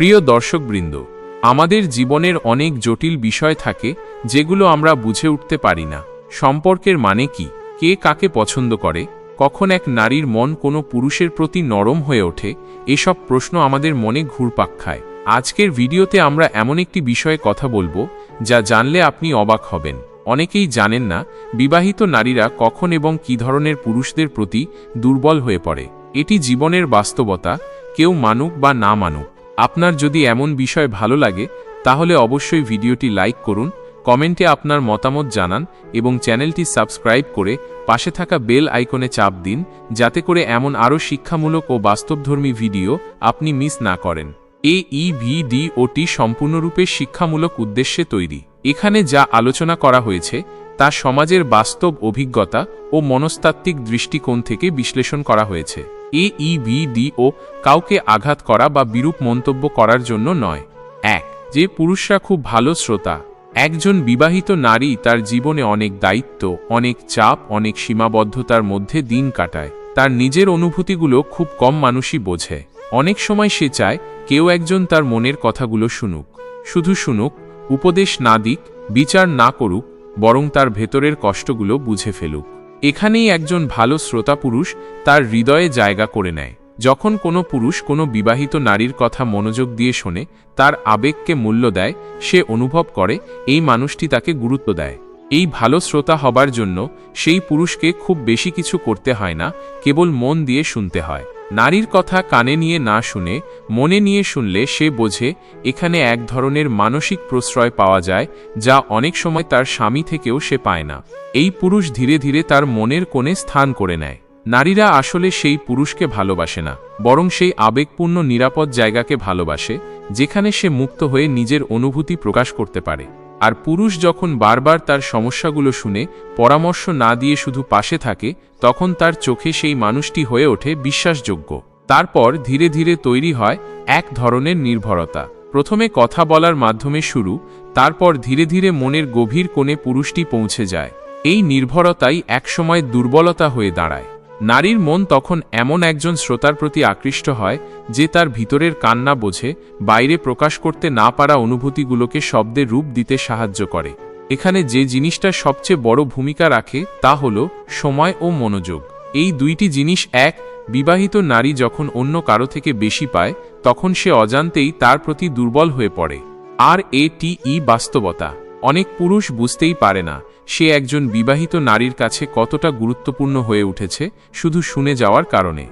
প্রিয় দর্শকবৃন্দ, আমাদের জীবনের অনেক জটিল বিষয় থাকে যেগুলো আমরা বুঝে উঠতে পারি না। সম্পর্কের মানে কি? কে কাকে পছন্দ করে? কখন এক নারীর মন কোনো পুরুষের প্রতি নরম হয়ে ওঠে? এসব প্রশ্ন আমাদের মনে ঘুরপাক খায়। আজকের ভিডিওতে আমরা এমন একটি বিষয়ে কথা বলব, যা জানলে আপনি অবাক হবেন। অনেকেই জানেন না, বিবাহিত নারীরা কখন এবং কী ধরনের পুরুষদের প্রতি দুর্বল হয়ে পড়ে। এটি জীবনের বাস্তবতা, কেউ মানুক বা না মানুক। আপনার যদি এমন বিষয় ভালো লাগে, তাহলে অবশ্যই ভিডিওটি লাইক করুন, কমেন্টে আপনার মতামত জানান এবং চ্যানেলটি সাবস্ক্রাইব করে পাশে থাকা বেল আইকনে চাপ দিন, যাতে করে এমন আরও শিক্ষামূলক ও বাস্তবধর্মী ভিডিও আপনি মিস না করেন। এ ই ভি ওটি সম্পূর্ণরূপে শিক্ষামূলক উদ্দেশ্যে তৈরি। এখানে যা আলোচনা করা হয়েছে তা সমাজের বাস্তব অভিজ্ঞতা ও মনস্তাত্ত্বিক দৃষ্টিকোণ থেকে বিশ্লেষণ করা হয়েছে। এ, ই ও কাউকে আঘাত করা বা বিরূপ মন্তব্য করার জন্য নয়। এক, যে পুরুষরা খুব ভালো শ্রোতা। একজন বিবাহিত নারী তার জীবনে অনেক দায়িত্ব, অনেক চাপ, অনেক সীমাবদ্ধতার মধ্যে দিন কাটায়। তার নিজের অনুভূতিগুলো খুব কম মানুষই বোঝে। অনেক সময় সে চায়, কেউ একজন তার মনের কথাগুলো শুনুক। শুধু শুনুক, উপদেশ না দিক, বিচার না করুক বরং তার ভেতরের কষ্টগুলো বুঝে ফেলুক। এখানেই একজন ভালো শ্রোতা পুরুষ তার হৃদয়ে জায়গা করে নেয়। যখন কোনো পুরুষ কোনো বিবাহিত নারীর কথা মনোযোগ দিয়ে শোনে, তার আবেগকে মূল্য দেয়, সে অনুভব করে, এই মানুষটি তাকে গুরুত্ব দেয়। এই ভালো শ্রোতা হবার জন্য সেই পুরুষকে খুব বেশি কিছু করতে হয় না, কেবল মন দিয়ে শুনতে হয়। নারীর কথা কানে নিয়ে না শুনে, মনে নিয়ে শুনলে সে বোঝে, এখানে এক ধরনের মানসিক প্রশ্রয় পাওয়া যায়, যা অনেক সময় তার স্বামী থেকেও সে পায় না। এই পুরুষ ধীরে ধীরে তার মনের কোণে স্থান করে নেয়। নারীরা আসলে সেই পুরুষকে ভালোবাসে না, বরং সেই আবেগপূর্ণ নিরাপদ জায়গাকে ভালোবাসে, যেখানে সে মুক্ত হয়ে নিজের অনুভূতি প্রকাশ করতে পারে। আর পুরুষ যখন বারবার তার সমস্যাগুলো শুনে, পরামর্শ না দিয়ে শুধু পাশে থাকে, তখন তার চোখে সেই মানুষটি হয়ে ওঠে বিশ্বাসযোগ্য। তারপর ধীরে ধীরে তৈরি হয় এক ধরনের নির্ভরতা। প্রথমে কথা বলার মাধ্যমে শুরু, তারপর ধীরে ধীরে মনের গভীর কোণে পুরুষটি পৌঁছে যায়। এই নির্ভরতাই একসময় দুর্বলতা হয়ে দাঁড়ায়। নারীর মন তখন এমন একজন শ্রোতার প্রতি আকৃষ্ট হয়, যে তার ভিতরের কান্না বোঝে, বাইরে প্রকাশ করতে না পারা অনুভূতিগুলোকে শব্দে রূপ দিতে সাহায্য করে। এখানে যে জিনিসটা সবচেয়ে বড় ভূমিকা রাখে, তা হল সময় ও মনোযোগ। এই দুইটি জিনিস এক, বিবাহিত নারী যখন অন্য কারও থেকে বেশি পায়, তখন সে অজান্তেই তার প্রতি দুর্বল হয়ে পড়ে। আর এটিই বাস্তবতা। অনেক পুরুষ বুঝতেই পারে না সে একজন বিবাহিত নারীর কাছে কতটা গুরুত্বপূর্ণ হয়ে উঠেছে, শুধু শুনে যাওয়ার কারণে।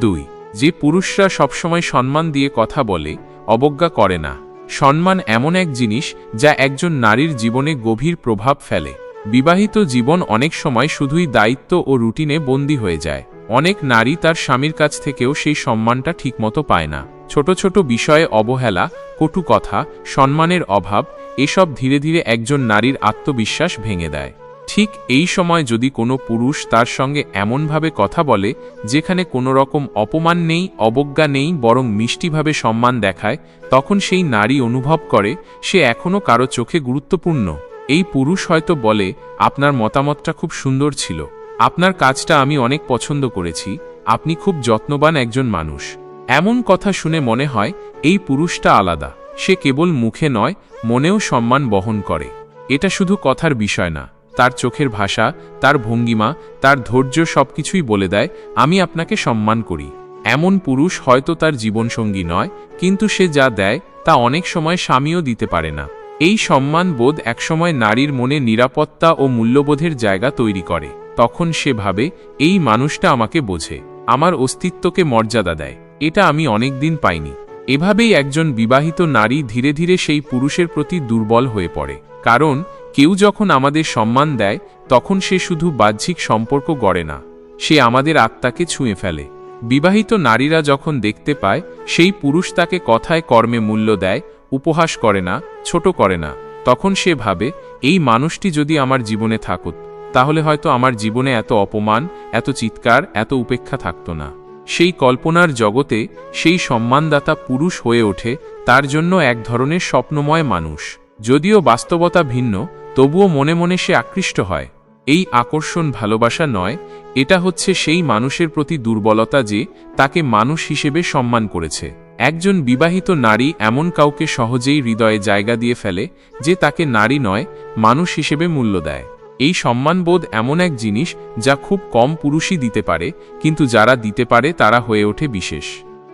দুই, যে পুরুষরা সবসময় সম্মান দিয়ে কথা বলে, অবজ্ঞা করে না। সম্মান এমন এক জিনিস যা একজন নারীর জীবনে গভীর প্রভাব ফেলে। বিবাহিত জীবন অনেক সময় শুধুই দায়িত্ব ও রুটিনে বন্দী হয়ে যায়। অনেক নারী তার স্বামীর কাছ থেকেও সেই সম্মানটা ঠিকমতো পায় না। ছোট ছোট বিষয়ে অবহেলা, কটু কথা, সম্মানের অভাব এসব ধীরে ধীরে একজন নারীর আত্মবিশ্বাস ভেঙে দেয়। ঠিক এই সময় যদি কোনো পুরুষ তার সঙ্গে এমনভাবে কথা বলে, যেখানে কোনো রকম অপমান নেই, অবজ্ঞা নেই, বরং মিষ্টিভাবে সম্মান দেখায়, তখন সেই নারী অনুভব করে, সে এখনও কারও চোখে গুরুত্বপূর্ণ। এই পুরুষ হয়তো বলে, আপনার মতামতটা খুব সুন্দর ছিল। আপনার কাজটা আমি অনেক পছন্দ করেছি। আপনি খুব যত্নবান একজন মানুষ। এমন কথা শুনে মনে হয়, এই পুরুষটা আলাদা। সে কেবল মুখে নয়, মনেও সম্মান বহন করে। এটা শুধু কথার বিষয় না। তার চোখের ভাষা, তার ভঙ্গিমা, তার ধৈর্য সবকিছুই বলে দেয়, আমি আপনাকে সম্মান করি। এমন পুরুষ হয়তো তার জীবনসঙ্গী নয়, কিন্তু সে যা দেয়, তা অনেক সময় স্বামীও দিতে পারে না। এই সম্মান বোধ একসময় নারীর মনে নিরাপত্তা ও মূল্যবোধের জায়গা তৈরি করে। তখন সে ভাবে, এই মানুষটা আমাকে বোঝে। আমার অস্তিত্বকে মর্যাদা দেয়। এটা আমি অনেক দিন পাইনি। এভাবেই একজন বিবাহিত নারী ধীরে ধীরে সেই পুরুষের প্রতি দুর্বল হয়ে পড়ে। কারণ, কেউ যখন আমাদের সম্মান দেয়, তখন সে শুধু বাহ্যিক সম্পর্ক গড়ে না, সে আমাদের আত্মাকে ছুঁয়ে ফেলে। বিবাহিত নারীরা যখন দেখতে পায়, সেই পুরুষ তাকে কথায় কর্মে মূল্য দেয়, উপহাস করে না, ছোট করে না, তখন সে ভাবে, এই মানুষটি যদি আমার জীবনে থাকুত, তাহলে হয়তো আমার জীবনে এত অপমান, এত চিৎকার, এত উপেক্ষা থাকত না। সেই কল্পনার জগতে সেই সম্মানদাতা পুরুষ হয়ে ওঠে, তার জন্য এক ধরনের স্বপ্নময় মানুষ। যদিও বাস্তবতা ভিন্ন, তবুও মনে মনে সে আকৃষ্ট হয়। এই আকর্ষণ ভালোবাসা নয়, এটা হচ্ছে সেই মানুষের প্রতি দুর্বলতা যে তাকে মানুষ হিসেবে সম্মান করেছে। একজন বিবাহিত নারী এমন কাউকে সহজেই হৃদয়ে জায়গা দিয়ে ফেলে যে তাকে নারী নয়, মানুষ হিসেবে মূল্য দেয়। এই সম্মানবোধ এমন এক জিনিস যা খুব কম পুরুষই দিতে পারে, কিন্তু যারা দিতে পারে তারা হয়ে ওঠে বিশেষ।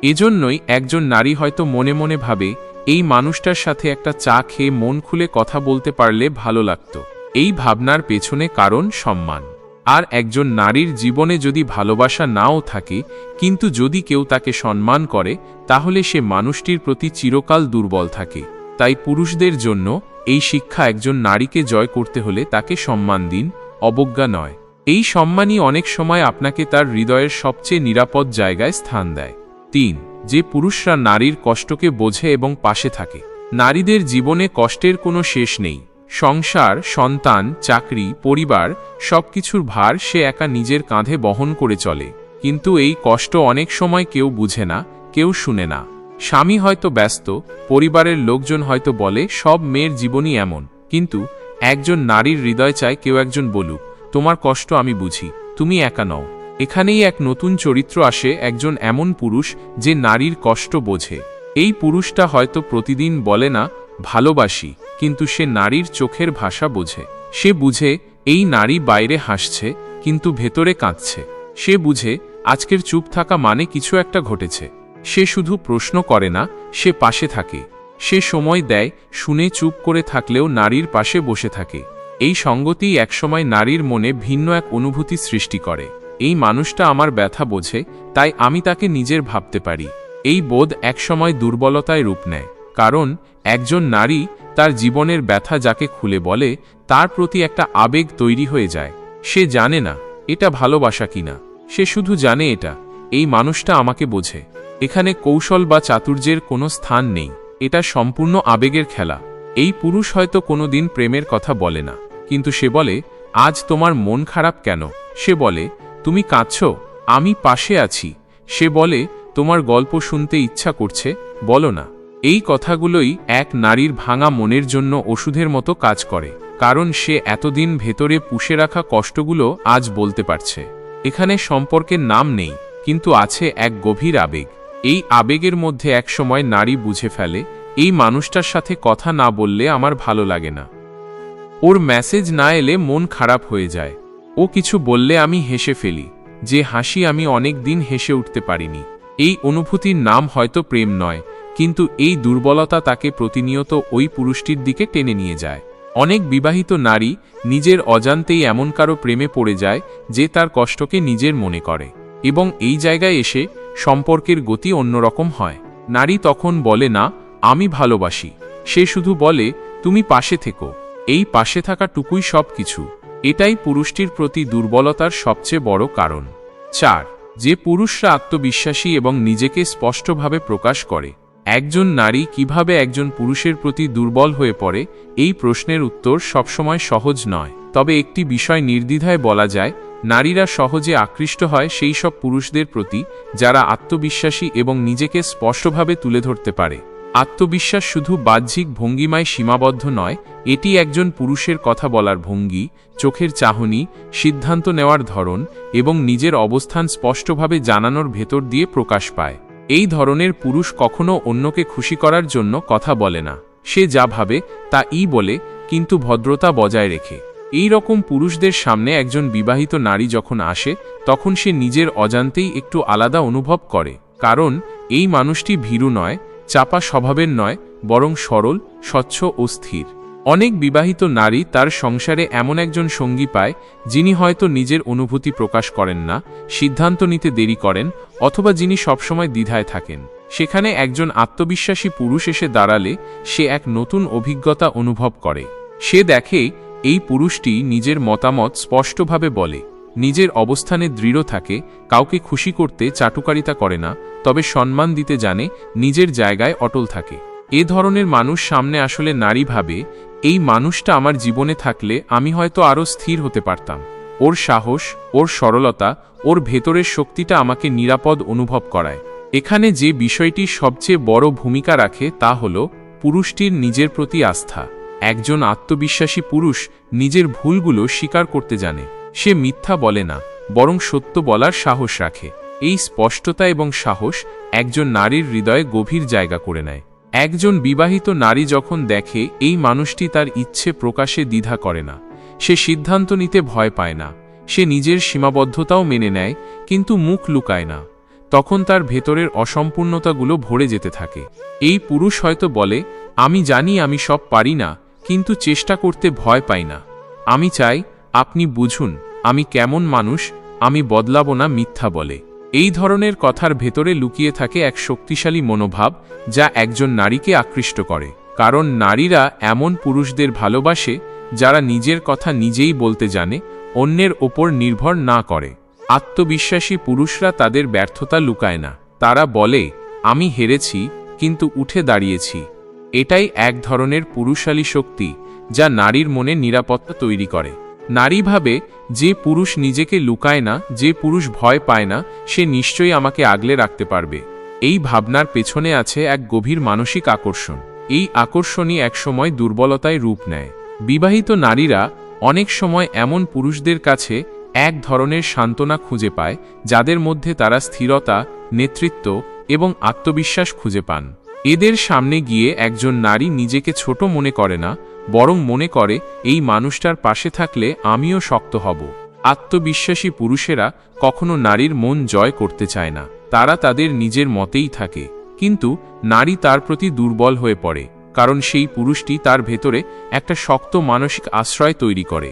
এজন্যই একজন নারী হয়তো মনে মনে ভাবে, এই মানুষটার সাথে একটা চা খেয়ে মন খুলে কথা বলতে পারলে ভালো লাগত। এই ভাবনার পেছনে কারণ সম্মান। আর একজন নারীর জীবনে যদি ভালোবাসা নাও থাকে, কিন্তু যদি কেউ তাকে সম্মান করে, তাহলে সে মানুষটির প্রতি চিরকাল দুর্বল থাকে। তাই পুরুষদের জন্য এই শিক্ষা একজন নারীকে জয় করতে হলে তাকে সম্মান দিন, অবজ্ঞা নয়। এই সম্মানই অনেক সময় আপনাকে তার হৃদয়ের সবচেয়ে নিরাপদ জায়গায় স্থান দেয়। তিন, যে পুরুষরা নারীর কষ্টকে বোঝে এবং পাশে থাকে। নারীদের জীবনে কষ্টের কোনো শেষ নেই। সংসার, সন্তান, চাকরি, পরিবার, সবকিছুর ভার সে একা নিজের কাঁধে বহন করে চলে। কিন্তু এই কষ্ট অনেক সময় কেউ বুঝে না, কেউ শুনে না। স্বামী হয়তো ব্যস্ত, পরিবারের লোকজন হয়তো বলে, সব মেয়ের জীবনই এমন। কিন্তু একজন নারীর হৃদয় চায় কেউ একজন বলুক, তোমার কষ্ট আমি বুঝি, তুমি একা নও। এখানেই এক নতুন চরিত্র আসে, একজন এমন পুরুষ যে নারীর কষ্ট বোঝে। এই পুরুষটা হয়তো প্রতিদিন বলে না, ভালোবাসি, কিন্তু সে নারীর চোখের ভাষা বোঝে। সে বুঝে, এই নারী বাইরে হাসছে, কিন্তু ভেতরে কাঁদছে। সে বুঝে, আজকের চুপ থাকা মানে কিছু একটা ঘটেছে। সে শুধু প্রশ্ন করে না, সে পাশে থাকে। সে সময় দেয়, শুনে চুপ করে থাকলেও নারীর পাশে বসে থাকে। এই সঙ্গতিই একসময় নারীর মনে ভিন্ন এক অনুভূতি সৃষ্টি করে। এই মানুষটা আমার ব্যথা বোঝে, তাই আমি তাকে নিজের ভাবতে পারি। এই বোধ একসময় দুর্বলতায় রূপ নেয়। কারণ, একজন নারী তার জীবনের ব্যথা যাকে খুলে বলে, তার প্রতি একটা আবেগ তৈরি হয়ে যায়। সে জানে না, এটা ভালোবাসা কিনা। সে শুধু জানে এটা, এই মানুষটা আমাকে বোঝে। এখানে কৌশল বা চাতুর্যের কোনো স্থান নেই। এটা সম্পূর্ণ আবেগের খেলা। এই পুরুষ হয়তো কোনো দিন প্রেমের কথা বলে না। কিন্তু সে বলে, আজ তোমার মন খারাপ কেন? সে বলে, তুমি কাঁদছ? আমি পাশে আছি। সে বলে, তোমার গল্প শুনতে ইচ্ছা করছে? বলো না। এই কথাগুলোই এক নারীর ভাঙা মনের জন্য ওষুধের মতো কাজ করে, কারণ সে এতদিন ভেতরে পুষে রাখা কষ্টগুলো আজ বলতে পারছে। এখানে সম্পর্কের নাম নেই, কিন্তু আছে এক গভীর আবেগ। এই আবেগের মধ্যে একসময় নারী বুঝে ফেলে, এই মানুষটার সাথে কথা না বললে আমার ভালো লাগে না। ওর মেসেজ না এলে মন খারাপ হয়ে যায়। ও কিছু বললে আমি হেসে ফেলি। যে হাসি আমি অনেক দিন হেসে উঠতে পারিনি। এই অনুভূতির নাম হয়তো প্রেম নয়, কিন্তু এই দুর্বলতা তাকে প্রতিনিয়ত ওই পুরুষটির দিকে টেনে নিয়ে যায়। অনেক বিবাহিত নারী নিজের অজান্তেই এমন কারও প্রেমে পড়ে যায়, যে তার কষ্টকে নিজের মনে করে। এবং এই জায়গায় এসে সম্পর্কের গতি অন্যরকম হয়। নারী তখন বলে, না, আমি ভালোবাসি। সে শুধু বলে, তুমি পাশে থেকো। এই পাশে থাকাটুকুই সব কিছু এটাই পুরুষটির প্রতি দুর্বলতার সবচেয়ে বড় কারণ। চার, যে পুরুষরা আত্মবিশ্বাসী এবং নিজেকে স্পষ্টভাবে প্রকাশ করে, একজন নারী কীভাবে একজন পুরুষের প্রতি দুর্বল হয়ে পড়ে, এই প্রশ্নের উত্তর সবসময় সহজ নয়। তবে একটি বিষয় নির্দ্বিধায় বলা যায় নারীরা সহজে আকৃষ্ট হয় সেই সব পুরুষদের প্রতি, যারা আত্মবিশ্বাসী এবং নিজেকে স্পষ্টভাবে তুলে ধরতে পারে। আত্মবিশ্বাস শুধু বাহ্যিক ভঙ্গিমায় সীমাবদ্ধ নয়, এটি একজন পুরুষের কথা বলার ভঙ্গি, চোখের চাহনি, সিদ্ধান্ত নেওয়ার ধরন এবং নিজের অবস্থান স্পষ্টভাবে জানানোর ভেতর দিয়ে প্রকাশ পায়। এই ধরনের পুরুষ কখনো অন্যকে খুশি করার জন্য কথা বলে না। সে যা ভাবে, তা ই বলে, কিন্তু ভদ্রতা বজায় রেখে। এই রকম পুরুষদের সামনে একজন বিবাহিত নারী যখন আসে, তখন সে নিজের অজান্তেই একটু আলাদা অনুভব করে। কারণ, এই মানুষটি ভীরু নয়, চাপা স্বভাবের নয়, বরং সরল, স্বচ্ছ ও স্থির। অনেক বিবাহিত নারী তার সংসারে এমন একজন সঙ্গী পায়, যিনি হয়তো নিজের অনুভূতি প্রকাশ করেন না, সিদ্ধান্ত নিতে দেরি করেন, অথবা যিনি সবসময় দ্বিধায় থাকেন। সেখানে একজন আত্মবিশ্বাসী পুরুষ এসে দাঁড়ালে, সে এক নতুন অভিজ্ঞতা অনুভব করে। সে দেখে এই পুরুষটি নিজের মতামত স্পষ্টভাবে বলে, নিজের অবস্থানে দৃঢ় থাকে, কাউকে খুশি করতে চাটুকারিতা করে না, তবে সম্মান দিতে জানে, নিজের জায়গায় অটল থাকে। এ ধরনের মানুষ সামনে আসলে নারী ভাবে, এই মানুষটা আমার জীবনে থাকলে আমি হয়তো আরও স্থির হতে পারতাম। ওর সাহস, ওর সরলতা, ওর ভেতরের শক্তিটা আমাকে নিরাপদ অনুভব করায়। এখানে যে বিষয়টি সবচেয়ে বড় ভূমিকা রাখে তা হল, পুরুষটির নিজের প্রতি আস্থা। একজন আত্মবিশ্বাসী পুরুষ নিজের ভুলগুলো স্বীকার করতে জানে। সে মিথ্যা বলে না, বরং সত্য বলার সাহস রাখে। এই স্পষ্টতা এবং সাহস একজন নারীর হৃদয়ে গভীর জায়গা করে নেয়। একজন বিবাহিত নারী যখন দেখে এই মানুষটি তার ইচ্ছে প্রকাশে দ্বিধা করে না, সে সিদ্ধান্ত নিতে ভয় পায় না। সে নিজের সীমাবদ্ধতাও মেনে নেয়, কিন্তু মুখ লুকায় না। তখন তার ভেতরের অসম্পূর্ণতাগুলো ভরে যেতে থাকে। এই পুরুষ হয়তো বলে, আমি জানি আমি সব পারি না কিন্তু চেষ্টা করতে ভয় পাই না। আমি চাই, আপনি বুঝুন, আমি কেমন মানুষ, আমি বদলাবো না মিথ্যা বলে। এই ধরনের কথার ভেতরে লুকিয়ে থাকে এক শক্তিশালী মনোভাব, যা একজন নারীকে আকৃষ্ট করে। কারণ নারীরা এমন পুরুষদের ভালোবাসে, যারা নিজের কথা নিজেই বলতে জানে, অন্যের ওপর নির্ভর না করে। আত্মবিশ্বাসী পুরুষরা তাদের ব্যর্থতা লুকায় না। তারা বলে, আমি হেরেছি, কিন্তু উঠে দাঁড়িয়েছি। এটাই এক ধরনের পুরুষালী শক্তি, যা নারীর মনে নিরাপত্তা তৈরি করে। নারী ভাবে, যে পুরুষ নিজেকে লুকায় না, যে পুরুষ ভয় পায় না, সে নিশ্চয়ই আমাকে আগলে রাখতে পারবে। এই ভাবনার পেছনে আছে এক গভীর মানসিক আকর্ষণ। এই আকর্ষণই একসময় দুর্বলতায় রূপ নেয়। বিবাহিত নারীরা অনেক সময় এমন পুরুষদের কাছে এক ধরনের সান্ত্বনা খুঁজে পায়, যাদের মধ্যে তারা স্থিরতা, নেতৃত্ব এবং আত্মবিশ্বাস খুঁজে পান। এদের সামনে গিয়ে একজন নারী নিজেকে ছোট মনে করে না, বরং মনে করে, এই মানুষটার পাশে থাকলে আমিও শক্ত হব। আত্মবিশ্বাসী পুরুষেরা কখনো নারীর মন জয় করতে চায় না, তারা তাদের নিজের মতেই থাকে। কিন্তু নারী তার প্রতি দুর্বল হয়ে পড়ে, কারণ সেই পুরুষটি তার ভেতরে একটা শক্ত মানসিক আশ্রয় তৈরি করে।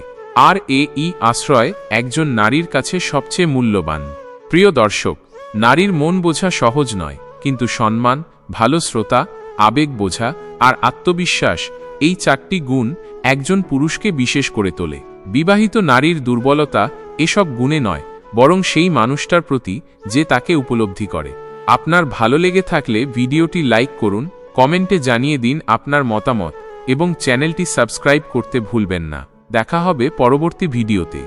আর এ ই আশ্রয় একজন নারীর কাছে সবচেয়ে মূল্যবান। প্রিয় দর্শক, নারীর মন বোঝা সহজ নয়, কিন্তু সম্মান ভালো শ্রোতা, আবেগ বোঝা আর আত্মবিশ্বাস এই চারটি গুণ একজন পুরুষকে বিশেষ করে তোলে। বিবাহিত নারীর দুর্বলতা এসব গুণে নয়, বরং সেই মানুষটার প্রতি যে তাকে উপলব্ধি করে। আপনার ভালো লেগে থাকলে ভিডিওটি লাইক করুন, কমেন্টে জানিয়ে দিন আপনার মতামত এবং চ্যানেলটি সাবস্ক্রাইব করতে ভুলবেন না। দেখা হবে পরবর্তী ভিডিওতে।